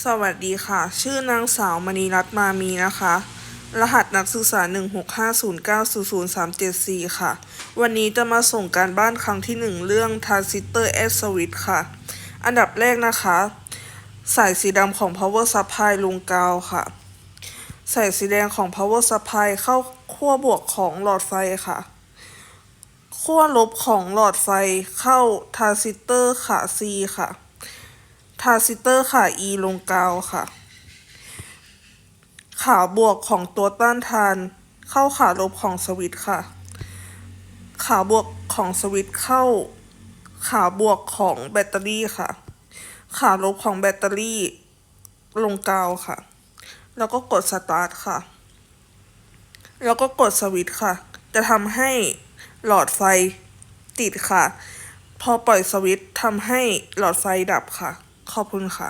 สวัสดีค่ะ ชื่อนางสาวมณีรัตน์มามีนะคะ รหัสนักศึกษา 165090037ค่ะ วันนี้จะมาส่งการบ้านครั้งที่ 1 เรื่อง Transistor at Switch ค่ะ อันดับแรกนะคะ สายสีดำของ power supply ลงกาวค่ะ สายสีแดงของ power supply เข้าขั้วบวกของหลอดไฟค่ะ ขั้วลบของหลอดไฟเข้าทรานซิสเตอร์ขา C ค่ะ ทาซิเตอร์ขา E ลงกาวค่ะ ขาบวกของตัวต้านทาน เข้าขาลบของสวิตค่ะ ขาบวกของสวิตเข้า ขาบวกของแบตเตอรี่ค่ะ ขาลบของแบตเตอรี่ ลงกาวค่ะ แล้วก็กดสตาร์ทค่ะ แล้วก็กดสวิตค่ะ จะทำให้หลอดไฟติดค่ะ พอปล่อยสวิตทำให้หลอดไฟดับค่ะ ขอบคุณค่ะ